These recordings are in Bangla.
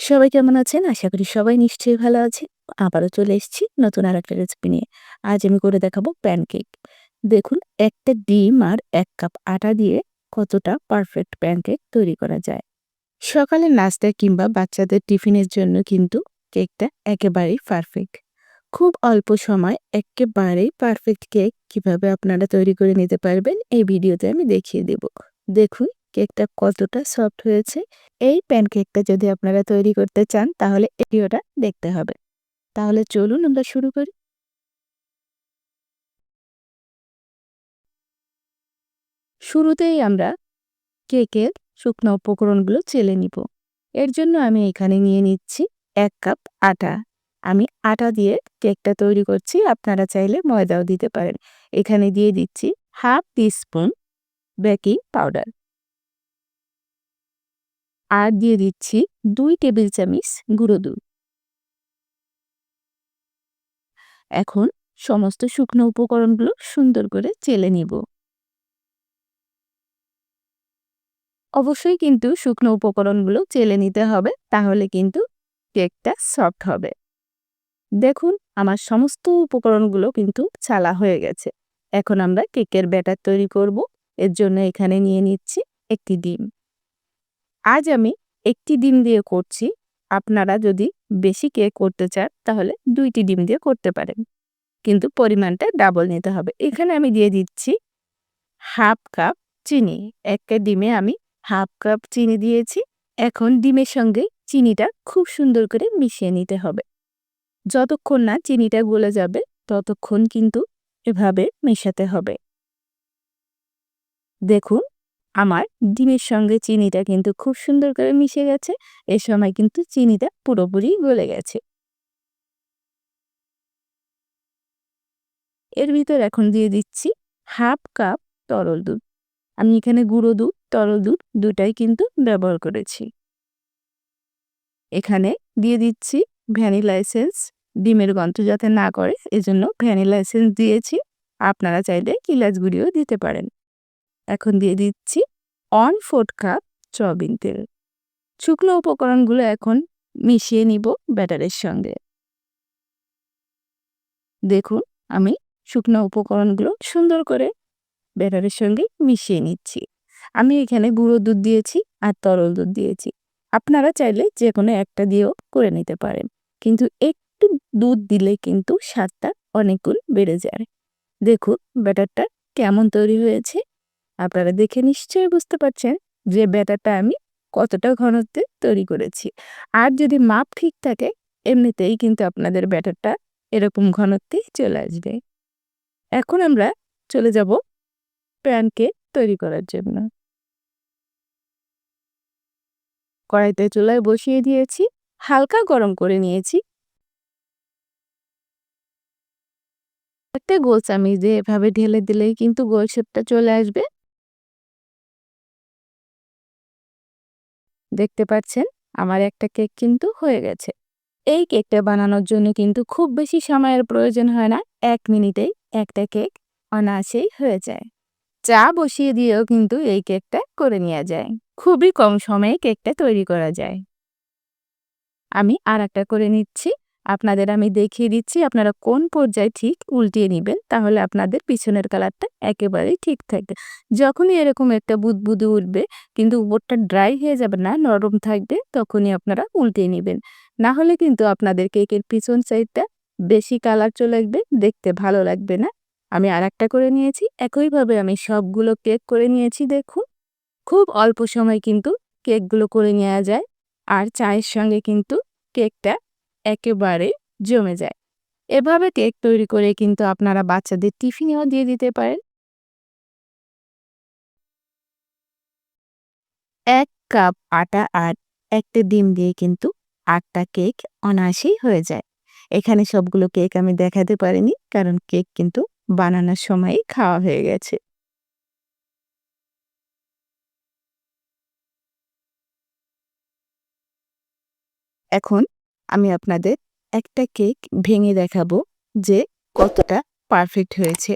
সবাই কেমন আছেন? আশা করি সবাই নিশ্চয়ই ভালো আছে আবারও চলে এসেছি নতুন আর একটা রেসিপি নিয়ে। আজ আমি করে দেখাবো প্যানকেক। দেখুন, একটা ডিম আর এক কাপ আটা দিয়ে কতটা পারফেক্ট প্যানকেক তৈরি করা যায়। সকালে নাস্তা কিংবা বাচ্চাদের টিফিনের জন্য কিন্তু কেকটা একেবারেই পারফেক্ট। খুব অল্প সময় একেবারেই পারফেক্ট কেক কীভাবে আপনারা তৈরি করে নিতে পারবেন এই ভিডিওতে আমি দেখিয়ে দেব। দেখুন কেকটা কতটা সফট হয়েছে। এই প্যানকেকটা যদি আপনারা তৈরি করতে চান, তাহলে ভিডিওটা দেখতে হবে। তাহলে চলুন আমরা শুরু করি। শুরুতেই আমরা কেকের শুকনো উপকরণগুলো চেলে নিব। এর জন্য আমি এখানে নিয়ে নিচ্ছি এক কাপ আটা। আমি আটা দিয়ে কেকটা তৈরি করছি, আপনারা চাইলে ময়দাও দিতে পারেন। এখানে দিয়ে দিচ্ছি হাফ টিস্পুন বেকিং পাউডার। আর দিয়ে দিচ্ছি দুই টেবিল চামচ গুঁড়ো দুধ। এখন সমস্ত শুকনো উপকরণগুলো সুন্দর করে চেলে নিব। অবশ্যই কিন্তু শুকনো উপকরণগুলো চেলে নিতে হবে, তাহলে কিন্তু কেকটা সফট হবে। দেখুন, আমার সমস্ত উপকরণগুলো কিন্তু চালা হয়ে গেছে। এখন আমরা কেকের ব্যাটার তৈরি করব। এর জন্য এখানে নিয়ে নিচ্ছি একটি ডিম। আজ আমি একটি ডিম দিয়ে করছি। আপনারা যদি বেশি কেক করতে চান, তাহলে দুইটি ডিম দিয়ে করতে পারেন। কিন্তু পরিমাণটা ডাবল নিতে হবে। এখানে আমি দিয়ে দিচ্ছি হাফ কাপ চিনি। একটা ডিমে আমি হাফ কাপ চিনি দিয়েছি। এখন ডিমের সঙ্গে চিনিটা খুব সুন্দর করে মিশিয়ে নিতে হবে। যতক্ষণ না চিনিটা গলে যাবে, ততক্ষণ কিন্তু এভাবে মেশাতে হবে। দেখুন আমার ডিমের সঙ্গে চিনিটা কিন্তু খুব সুন্দর করে মিশে গেছে। এ সময় কিন্তু চিনিটা পুরোপুরি গলে গেছে। এর ভিতর এখন দিয়ে দিচ্ছি হাফ কাপ তরল দুধ। আমি এখানে গুঁড়ো দুধ, তরল দুধ দুটাই কিন্তু ব্যবহার করেছি। এখানে দিয়ে দিচ্ছি ভ্যানিলা এসেন্স ডিমের গন্ধ যাতে না করে এজন্য ভ্যানিলা এসেন্স দিয়েছি। আপনারা চাইলে ইলাচ গুঁড়িও দিতে পারেন। এখন দিয়ে দিচ্ছি অন ফোর্থ কাপ সয়াবিন তেল। শুকনো উপকরণগুলো এখন মিশিয়ে নিব ব্যাটারের সঙ্গে। দেখুন, আমি শুকনো উপকরণগুলো সুন্দর করে ব্যাটারের সঙ্গে মিশিয়ে নিচ্ছি। আমি এখানে গুঁড়ো দুধ দিয়েছি আর তরল দুধ দিয়েছি। আপনারা চাইলে যে কোনো একটা দিয়েও করে নিতে পারেন। কিন্তু একটু দুধ দিলে কিন্তু স্বাদটা অনেক গুণ বেড়ে যায়। দেখুন, ব্যাটারটা কেমন তৈরি হয়েছে। আপনারা দেখে নিশ্চয়ই বুঝতে পারছেন যে ব্যাটারটা আমি কতটা ঘনত্বে তৈরি করেছি। আর যদি মাপ ঠিক থাকে, এমনিতেই কিন্তু আপনাদের ব্যাটারটা এরকম ঘনত্বে চলে আসবে। এখন আমরা চলে যাব প্যানকেক তৈরি করার জন্য। কড়াইতে চুলায় বসিয়ে দিয়েছি। হালকা গরম করে নিয়েছি। একটা গোল চামিচ দিয়ে এভাবে ঢেলে দিলেই কিন্তু গোল শেপটা চলে আসবে। দেখতে পাচ্ছেন, আমার একটা কেক কিন্তু হয়ে গেছে। এই কেকটা বানানোর জন্য কিন্তু খুব বেশি সময়ের প্রয়োজন হয় না। এক মিনিটেই একটা কেক অনায়াসেই হয়ে যায়। চা বসিয়ে দিয়েও কিন্তু এই কেকটা করে নেওয়া যায়। খুবই কম সময়ে কেকটা তৈরি করা যায়। আমি আর একটা করে নিচ্ছি। আপনাদের আমি দেখিয়ে দিচ্ছি আপনারা কোন পর্যায়ে ঠিক উল্টিয়ে নেবেন, তাহলে আপনাদের পিছনের কালারটা একেবারেই ঠিক থাকবে। যখনই এরকম একটা বুদবুদে উঠবে, কিন্তু উপরটা ড্রাই হয়ে যাবে না, নরম থাকবে, তখনই আপনারা উল্টিয়ে নেবেন না হলে কিন্তু আপনাদের কেকের পিছন সাইডটা বেশি কালার চলে আসবে, দেখতে ভালো লাগবে না। আমি আর একটা করে নিয়েছি, একইভাবে আমি সবগুলো কেক করে নিয়েছি, দেখুন। খুব অল্প সময় কিন্তু কেকগুলো করে নেওয়া যায়, আর চায়ের সঙ্গে কিন্তু কেকটা একেবারে জমে যায়। এভাবে কেক তৈরি করে কিন্তু আপনারা বাচ্চাদের টিফিনেও দিয়ে দিতে পারেন। এক কাপ আটা আর একটা ডিম দিয়ে কিন্তু আটটা কেক অনায়াসেই হয়ে যায়। এখানে সবগুলো কেক আমি দেখাতে পারিনি, কারণ কেক কিন্তু বানানোর সময়ই খাওয়া হয়ে গেছে। এখন আমি আপনাদের একটা কেক ভেঙে দেখাবো যে কতটা পারফেক্ট হয়েছে।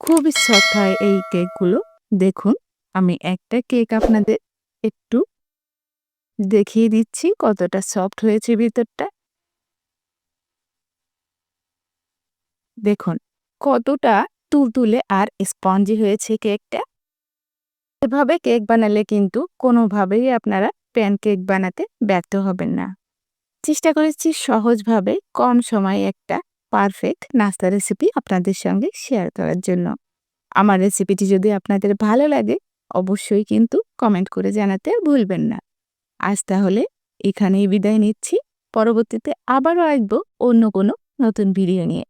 খুবই সফট হয় এই কেকগুলো। দেখুন, আমি একটা কেক আপনাদের একটু দেখিয়ে দিচ্ছি কতটা সফট হয়েছে ভিতরটা দেখুন, কতটা তুলতুলে আর স্পঞ্জি হয়েছে কেকটা এভাবে কেক বানালে কিন্তু কোনোভাবেই আপনারা প্যান কেক বানাতে ব্যর্থ হবেন না চেষ্টা করেছি সহজভাবে, কম সময়ে একটা পারফেক্ট নাস্তা রেসিপি আপনাদের সঙ্গে শেয়ার করার জন্য। আমার রেসিপিটি যদি আপনাদের ভালো লাগে, অবশ্যই কিন্তু কমেন্ট করে জানাতে ভুলবেন না। আজ তাহলে এখানেই বিদায় নিচ্ছি। পরবর্তীতে আবারও আসব অন্য কোনো নতুন ভিডিও নিয়ে।